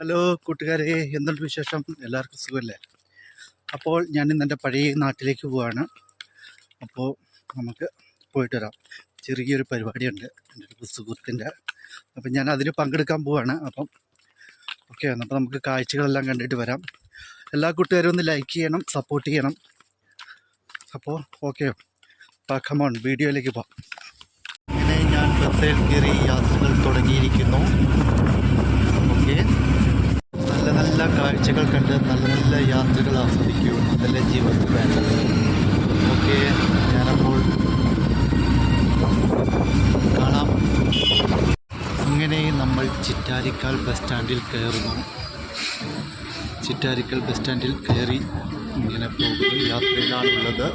Hello കൂട്ടുകാരെ എന്തുണ്ട് വിശേഷം? എല്ലാവർക്കും സുഖമല്ലേ? അപ്പോൾ ഞാൻ ഇന്ന് എന്റെ പഴയ നാട്ടിലേക്ക് പോവാണ്. അപ്പോൾ നമുക്ക് പോയിട്ട് വരാം. ചെറിയൊരു പരിപാടിയുണ്ട് എന്റെ ഒരു സുഹൃത്തിന്റെ. അപ്പം ഞാൻ അതിന് പങ്കെടുക്കാൻ പോവാണ്. അപ്പം ഓക്കെ അപ്പോൾ നമുക്ക് കാഴ്ചകളെല്ലാം കണ്ടിട്ട് വരാം. എല്ലാ കൂട്ടുകാരും ഒന്ന് ലൈക്ക് ചെയ്യണം സപ്പോർട്ട് ചെയ്യണം. അപ്പോൾ ഓക്കെ കമോൺ വീഡിയോയിലേക്ക് പോകാം ഞാൻ ബസ്സിൽ കയറി യാത്രകൾ തുടങ്ങിയിരിക്കുന്നു. കാഴ്ചകൾ കണ്ട് നല്ല നല്ല യാത്രകൾ ആസ്വദിക്കൂ നല്ല ജീവിതത്തിൽ വേണ്ടത്. ഓക്കെ ഞാനപ്പോൾ കാണാം. അങ്ങനെ നമ്മൾ ചിറ്റാരിക്കാൽ ബസ് സ്റ്റാൻഡിൽ കയറുന്നു. ചിറ്റാരിക്കൽ ബസ് സ്റ്റാൻഡിൽ കയറി ഇങ്ങനെ പോകുന്ന യാത്രയിലാണുള്ളത്.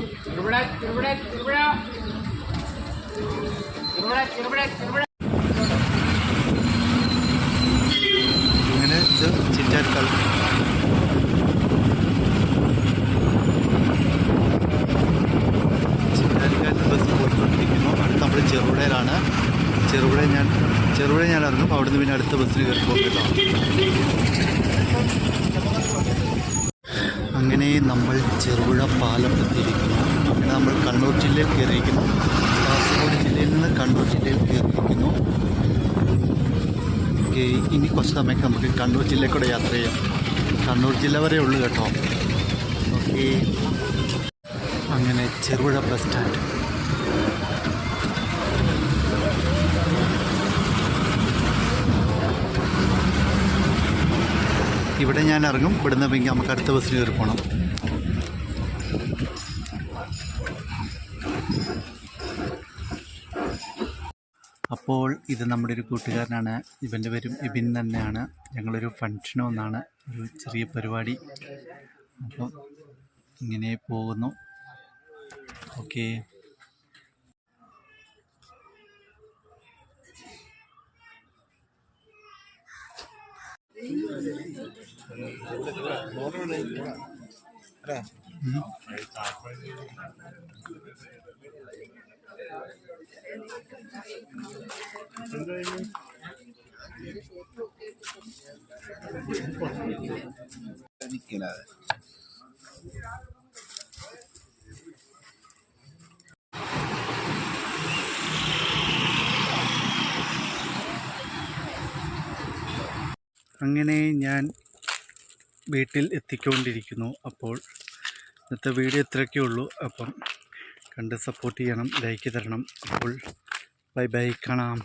ഇത് ചിറ്റാരിക്കാൽ ചിറ്റാരിക്കാലിൽ ബസ് പോയിക്കൊണ്ടിരിക്കുന്നു അടുത്ത് നമ്മൾ ചെറുപുഴയിലാണ് ചെറുപുഴ ഞാൻ ചെറുപുഴ ഞാൻ ഇറങ്ങും അവിടുന്ന് പിന്നെ അടുത്ത ബസ്സിന് കയറി പോകും കേട്ടോ അങ്ങനെ നമ്മൾ ചെറുപുഴ പാലം എത്തിയിരിക്കുന്നു. അങ്ങനെ നമ്മൾ കണ്ണൂർ ജില്ലയിൽ കയറിയിരിക്കുന്നു. കാസർഗോഡ് ജില്ലയിൽ നിന്ന് കണ്ണൂർ ജില്ലയിൽ കയറിയിരിക്കുന്നു. ഇനി കുറച്ച് സമയത്ത് നമുക്ക് കണ്ണൂർ ജില്ലയിൽ യാത്ര ചെയ്യാം. കണ്ണൂർ ജില്ല വരെ ഉള്ളു കേട്ടോ. ഓക്കെ. അങ്ങനെ ചെറുപുഴ ബസ് സ്റ്റാൻഡ്. ഇവിടെ ഞാൻ ഇറങ്ങും. ഇവിടുന്ന് പിന്നെ നമുക്ക് അടുത്ത ബസ്സിന് കയറി പോകണം അപ്പോൾ ഇത് നമ്മുടെ ഒരു കൂട്ടുകാരനാണ്. ഇവന്റെ പേരും ഇബിൻ തന്നെയാണ്. ഞങ്ങളൊരു ഫങ്ഷന് ഒന്നാണ്. ഒരു ചെറിയ പരിപാടി. അപ്പോൾ ഇങ്ങനെ പോകുന്നു. ഓക്കെ നിൽക്കില്ല അങ്ങനെ ഞാൻ വീട്ടിൽ എത്തിക്കൊണ്ടിരിക്കുന്നു. അപ്പോൾ ഇന്നത്തെ വീഡിയോ ഇത്രയൊക്കെ ഉള്ളൂ. അപ്പം കണ്ട് സപ്പോർട്ട് ചെയ്യണം ലൈക്ക് തരണം. അപ്പോൾ ബൈ ബൈ കാണാം.